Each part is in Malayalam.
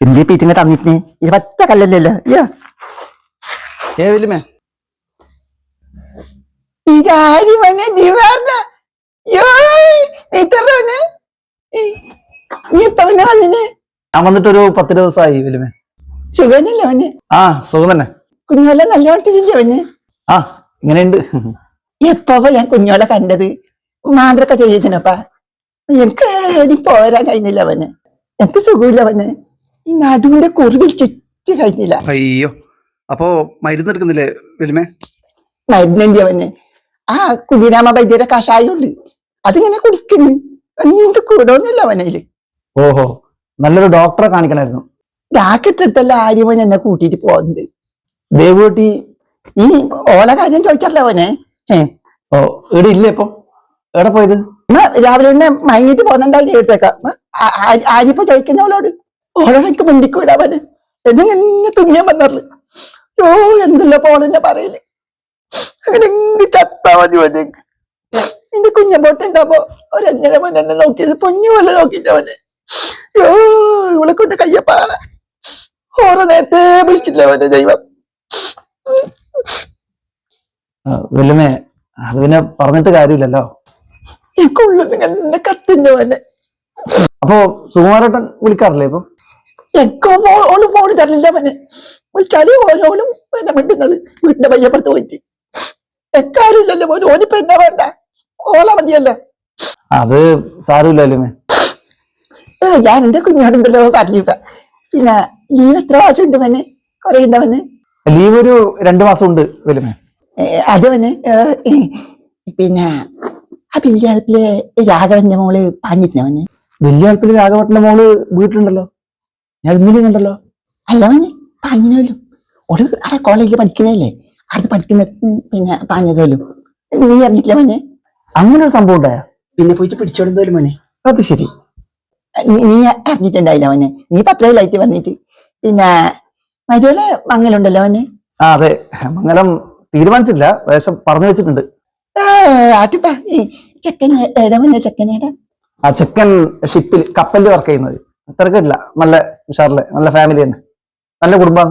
എന്തേ പീറ്റിങ്ങ തന്നിട്ടിന് ഇത് പറ്റ കല്ലല്ലല്ലോ അയ്യോ ഏ വല്യമ്മേ? ഇതാരി മോനെ ദിവാറിന ഇത്തറവന് നീ ഇപ്പൊ പിന്നെ വന്നിന്? ഞാൻ വന്നിട്ടൊരു പത്ത് ദിവസമായി വലുമേ സുഖനല്ലേ അവന് ആ സുഖം തന്നെ. കുഞ്ഞോലെ നല്ല വളർത്തില്ലേ അവന് ആ ഇങ്ങനെയുണ്ട്. എപ്പോ ഞാൻ കുഞ്ഞോളെ കണ്ടത്? മാന്ത്രൊക്കെ ചെയ്തിനപ്പാ എനിക്ക് എടി പോരാൻ കഴിഞ്ഞില്ല അവന് എനിക്ക് സുഖമില്ല അവന് ഈ നടുവിന്റെ കുറിവിൽ ചുറ്റി കഴിഞ്ഞില്ല. അയ്യോ. അപ്പോ മരുന്ന് എടുക്കുന്നില്ലേ വല്യമ്മേ മരുന്നിന്റെ അവന് ആ കുഞ്ഞിരാമ വൈദ്യരെ കഷായമുണ്ട്. അതിങ്ങനെ കുടിക്കുന്നു. എന്ത് കൂടൊന്നുമില്ല അവനയിൽ ഓഹോ. നല്ലൊരു ഡോക്ടറെ കാണിക്കണായിരുന്നു. ഡാക്കറ്റ് എടുത്തല്ല ആര്യവൻ എന്നെ കൂട്ടിയിട്ട് പോകുന്നത് ദേവൂട്ടി ഈ ഓല കാര്യം ചോദിച്ചല്ലേ അവനെ? ഓ ഇവിടെ ഇല്ലേ ഇപ്പൊ? എവിടെ പോയത്? രാവിലെ തന്നെ മയങ്ങിട്ട് പോകുന്നുണ്ടായി എടുത്തേക്കാം ആരിപ്പോ ചോദിക്കുന്നവളോട് ഓളോട് എനിക്ക് മുണ്ടിക്കൂടെ അവന് എന്നെ ഇങ്ങനെ തുങ്ങിയാൻ വന്നറിൽ യോ എന്തല്ല പോളെന്നെ പറയൽ. അങ്ങനെ എന്ത് ചത്താ മതി അവനെ എന്റെ കുഞ്ഞമ്പോട്ടുണ്ടാവോ അവരെങ്ങനെ മോൻ എന്നെ നോക്കിയത്? പൊഞ്ഞു പോലെ നോക്കിട്ടവന് യോ ഇവളെ കൊണ്ട് കയ്യപ്പ. ഓരോ നേരത്തെ വിളിച്ചില്ല അവന്റെ ദൈവം? വെല്ലുമേ അത് പിന്നെ പറഞ്ഞിട്ട് കാര്യമില്ലല്ലോ. എനിക്കുള്ളത് എന്നെ കത്തിന്റെ അവനെ അപ്പോ സുകുമാരേട്ടൻ വിളിക്കാറില്ലേ ഇപ്പൊ? ഓളും തരലില്ല തരില്ല അവന്. വിളിച്ചാൽ ഓരോലും എന്നെ മിണ്ടുന്നത് വീടിന്റെ പയ്യപ്പുറത്ത് പോയിട്ട്. എക്കാരുമില്ലല്ലോ മോന് ഓനിപ്പോ എന്നാ വേണ്ട? ഓള മതിയല്ലേ. അത് സാരമില്ല വല്യമ്മേ ഏ, ഞാൻ എന്റെ കുഞ്ഞോടുണ്ടല്ലോ പറഞ്ഞിട്ട പിന്നെ ലീവ് എത്ര മാസം ഉണ്ട് മനെ കൊറേ ഉണ്ട് ലീവ് ഒരു രണ്ടു മാസം ഉണ്ട് അതവന് ഏ, ഏ, പിന്നെ ആ പിന്നെ രാഘവന്റെ മോൾ പാഞ്ഞിട്ടിനവന് വലിയ രാഘവട്ടന്റെ മോൾ വീട്ടിലുണ്ടല്ലോ. ഞാൻ ഇന്നലെ കണ്ടല്ലോ അല്ലവന് പാഞ്ഞിനോലും ഒരു അവിടെ കോളേജിൽ പഠിക്കുന്നതല്ലേ? അടുത്ത് പഠിക്കുന്ന പിന്നെ പാഞ്ഞതോലും നീ അറിഞ്ഞിട്ടില്ല മോനെ? അങ്ങനെ ഒരു സംഭവം ഉണ്ടായോ? പിന്നെ പോയിട്ട് പിടിച്ചോടുന്നോലും മോനെ. അത് ശരി. നീ അറിഞ്ഞിട്ടുണ്ടായില്ല മോനെ. നീ പത്രയിലായിട്ട് വന്നിട്ട്. പിന്നെ മരുവലെ മങ്ങലുണ്ടല്ലോ മോനെ? ആ അതെ. മംഗലം തീരുമാനിച്ചില്ല വേഷം പറഞ്ഞു വെച്ചിട്ടുണ്ട്. ആട്ടിപ്പ ഈ ചെക്കൻ എടവന്നെ ചെക്കനേടാ ആ ചെക്കൻ ഷിപ്പിൽ കപ്പലിൽ വർക്ക് ചെയ്യുന്നത്. തിരക്കില്ല. നല്ല ഉഷാറിൽ. നല്ല ഫാമിലി തന്നെ. നല്ല കുടുംബം.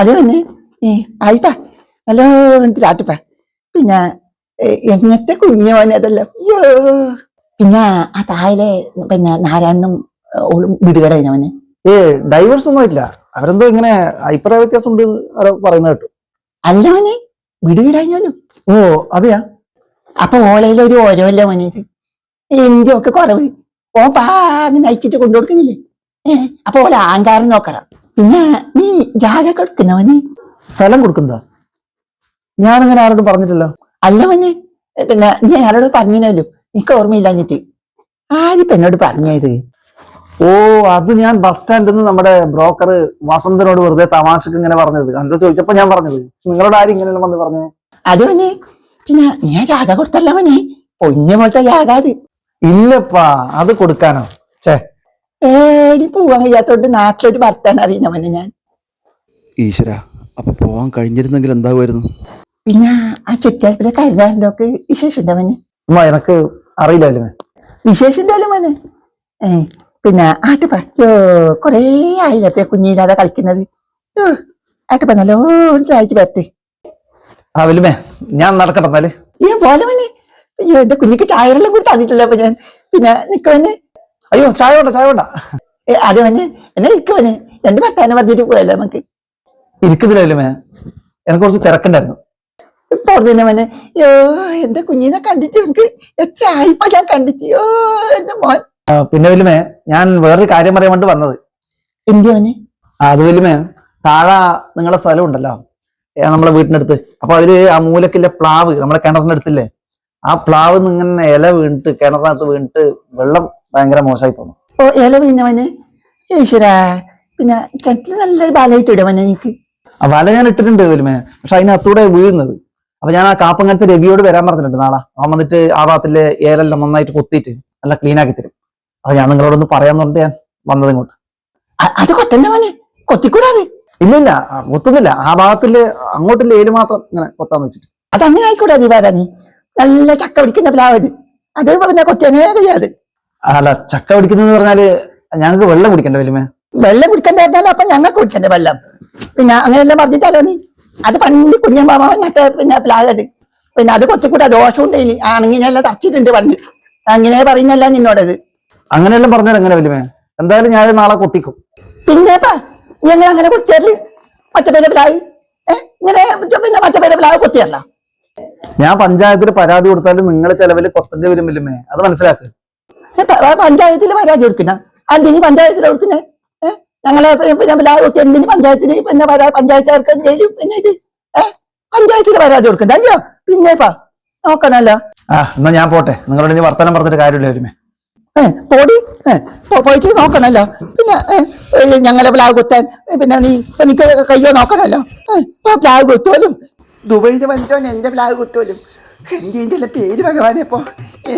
അത് തന്നെ ഏ ആയിപ്പ. നല്ല ആട്ടിപ്പ. പിന്നെ എങ്ങനത്തെ കുഞ്ഞു മോനെ അതെല്ലാം. അയ്യോ. പിന്നെ ആ താഴെ പിന്നെ നാരായണനും ഓളും വിടുകടയിനവന് ഏ ഡൈവേഴ്സ് ഒന്നും ഇല്ല അവരെന്തോ ഇങ്ങനെ അഭിപ്രായ വ്യത്യാസം ഉണ്ട് പറയുന്ന കേട്ടു. അല്ലവനെ വിടുകിടാഞ്ഞാലും ഓ അതെയാ? അപ്പൊ ഓളയിലൊരു ഓരോ അല്ല മോനെ ഇത്. എന്റെ ഒക്കെ കുറവ്? ഓ പാങ്ങ് നയിച്ചിട്ട് കൊണ്ടു കൊടുക്കുന്നില്ലേ? ഏ അപ്പൊ ഓല ആങ്കാരം നോക്കറ പിന്നെ നീ ജാഗ കൊടുക്കുന്നവന് സ്ഥലം കൊടുക്കുന്നതാ? ഞാനങ്ങനെ ആരോടും പറഞ്ഞിട്ടില്ല. അല്ല മോനെ പിന്നെ നീ ആരോട് പറഞ്ഞില്ലല്ലോ നിനക്ക് ഓർമ്മയില്ലാഞ്ഞിട്ട്. ആരിപ്പ എന്നോട് പറഞ്ഞത്? ഓ അത് ഞാൻ ബസ് സ്റ്റാൻഡിൽ നിന്ന് നമ്മുടെ ബ്രോക്കർ വസന്തനോട് വെറുതെ തമാശക്ക് ഇങ്ങനെ പറഞ്ഞത്. കണ്ടു ചോദിച്ചപ്പോ ഞാൻ പറഞ്ഞത്? നിങ്ങളോട് ആരും ഇങ്ങനെയല്ല വന്ന് പറഞ്ഞേ? അത് മോനെ പിന്നെ ഞാൻ ജാഗ കൊടുത്തല്ല മോനെ. പൊന്നു പോലത്തെ ജാഗ അത്. ഇല്ലപ്പാ അത് കൊടുക്കാനോ? ഛേ. ഏടി പോവാൻ കഴിയാത്തോണ്ട് നാട്ടിലൊരു ഭർത്താൻ അറിയുന്നവനെ ഞാൻ. ഈശ്വര അപ്പൊ പോവാൻ കഴിഞ്ഞിരുന്നെങ്കിൽ എന്താകുമായിരുന്നു? പിന്നെ ആ ചുറ്റുവട്ടത്തിലെ കരുതാറിന്റെ ഒക്കെ വിശേഷം ഉണ്ടവന് ഉമ്മ എനക്ക് അറിയില്ലല്ലോ അല്ലേ വിശേഷം ഉണ്ടല്ലോ മോനെ? ഏ പിന്നെ ആട്ടുപ്പ പറ്റോ കൊറേ ആയില്ലപ്പ കുഞ്ഞില്ലാതെ കളിക്കുന്നത്? ആട്ടുപ്പ നല്ലോണം സഹായിച്ചു പറ്റേ ആ വലുമേ ഞാൻ നടക്കട്ടെ എന്നാൽ. ഈ പോലെ മോനെ? അയ്യോ എന്റെ കുഞ്ഞിക്ക് ചായരെല്ലാം കൂടി തന്നിട്ടില്ല അപ്പൊ ഞാൻ? പിന്നെ നിക്കവന് അയ്യോ ചായ വേണ്ട ചായ വേണ്ട. ഏ, അത് മോനെ എന്നെ നിക്കവന് രണ്ട് ഭർത്താവിനെ പറഞ്ഞിട്ട് പോയല്ലേ നമുക്ക്? ഇരിക്കുന്നില്ല മേ എനിക്ക് കുറച്ച് തിരക്കുണ്ടായിരുന്നു. ഇപ്പൊ തന്നെ മോനെ യോ എന്റെ കുഞ്ഞിനെ കണ്ടിട്ട് എനിക്ക് എത്ര ആയിപ്പോ ഞാൻ കണ്ടിട്ട്. യോ എന്റെ മോൻ. പിന്നെ വലുമേ ഞാൻ വേറൊരു കാര്യം പറയാൻ വേണ്ടി വന്നത്. എന്തിയോനെ ആ, അത് വലുമേ താഴെ നിങ്ങളുടെ സ്ഥലം ഉണ്ടല്ലോ. നമ്മളെ വീട്ടിനടുത്ത്. അപ്പൊ അതിൽ ആ മൂലക്കിലെ പ്ലാവ് നമ്മളെ കിണറിന്റെ അടുത്തില്ലേ ആ പ്ലാവ് ഇങ്ങനെ ഇല വീണിട്ട് കിണറിനകത്ത് വീണിട്ട് വെള്ളം ഭയങ്കര മോശമായി പോന്നു. ഓ ഇല വീണവന് ഈശ്വരാ പിന്നെ കിണറ്റിൽ നല്ലൊരു ബാലയിട്ട് ഇടവനെ എനിക്ക്? ആ വല ഞാൻ ഇട്ടിട്ടുണ്ട് വലുമേ പക്ഷെ അതിനകത്തൂടെ വീഴുന്നത്. അപ്പൊ ഞാൻ ആ കാപ്പങ്ങനത്തെ രവിയോട് വരാൻ പറഞ്ഞിട്ടുണ്ട് നാളെ. അവൻ വന്നിട്ട് ആ ഭാഗത്തിലെ ഏലെല്ലാം നന്നായിട്ട് കൊത്തിയിട്ട് നല്ല ക്ലീൻ ആക്കി തരും. അപ്പൊ ഞാൻ നിങ്ങളോടൊന്ന് പറയാന്ന് പറഞ്ഞിട്ട് ഞാൻ വന്നത് ഇങ്ങോട്ട്. അത് കൊത്തന്നെ മോനെ കൊത്തിക്കൂടാതെ? ഇല്ല ഇല്ല കൊത്തുന്നില്ല. ആ ഭാഗത്തിൽ അങ്ങോട്ടില്ല ഏൽ മാത്രം ഇങ്ങനെ കൊത്താന്ന് വെച്ചിട്ട്. അത് അങ്ങനെ ആയിക്കൂടാതെ വരാ നീ? നല്ല ചക്ക പിടിക്കുന്ന പ്ലാവത് അത് പിന്നെ കൊത്തി അങ്ങനെ ചെയ്യാതെ അല്ല ചക്ക പിടിക്കുന്നത് പറഞ്ഞാൽ ഞങ്ങൾക്ക് വെള്ളം കുടിക്കണ്ട വലിയ വെള്ളം കുടിക്കണ്ടായിരുന്നല്ലോ അപ്പൊ ഞങ്ങൾക്ക് കുടിക്കണ്ടേ വെള്ളം. പിന്നെ അങ്ങനെയെല്ലാം പറഞ്ഞിട്ടല്ലോ നീ. അത് പണ്ട് കുഞ്ഞമ്മാമ നട്ട് പിന്നെ പ്ലാഗത് പിന്നെ അത് കുറച്ചുകൂടെ ദോഷമുണ്ട് ആണെങ്കിനെല്ലാം തച്ചിട്ടുണ്ട് പണ്ട്. അങ്ങനെ പറയുന്നല്ല നിന്നോടത്. അങ്ങനെയെല്ലാം പറഞ്ഞാൽ എങ്ങനെ വലിയ എന്തായാലും ഞാൻ നാളെ കൊത്തിക്കും. പിന്നെപ്പാ നീ എങ്ങനെ അങ്ങനെ കുത്തിയാൽ? പച്ചപ്പേര പ്ലാവ്. ഏഹ് ഇങ്ങനെ പിന്നെ പേരെ പ്ലാവ് കുത്തിയല്ല ഞാൻ പഞ്ചായത്തിൽ പരാതി കൊടുത്താലും നിങ്ങളെ ചെലവിൽ കൊത്തേണ്ടി വരും വലിയമേ അത് മനസ്സിലാക്ക്. പഞ്ചായത്തിൽ പരാതി കൊടുക്കുന്ന അല്ലെങ്കിൽ പഞ്ചായത്തിൽ കൊടുക്കുന്നേ ഞങ്ങളെ പിന്നെ എന്തിന് പഞ്ചായത്തിന് പിന്നെ പഞ്ചായത്തുകാർക്ക് എന്തെങ്കിലും പിന്നെ ഇത് പഞ്ചായത്തിൽ പരാതി കൊടുക്കണ്ട. അയ്യോ പിന്നെപ്പാ നോക്കണല്ലോ. ആ എന്നാ ഞാൻ പോട്ടെ. നിങ്ങളോട് ഇനി വർത്തമാനം പറഞ്ഞിട്ട് കാര്യമില്ല വരുമേ പോടി. പോയിട്ട് നോക്കണല്ലോ. പിന്നെ ഞങ്ങളെ പ്ലാവ് കുത്താൻ പിന്നെ നീ എനിക്ക് കയ്യോ നോക്കണല്ലോ. പ്ലാവ് കുത്തോലും. ദുബൈയിൽ വന്നിട്ടോ എന്റെ പ്ലാവ് കുത്തോലും എന്റെ പേര് ഭഗവാനെ ഇപ്പോ. ഏ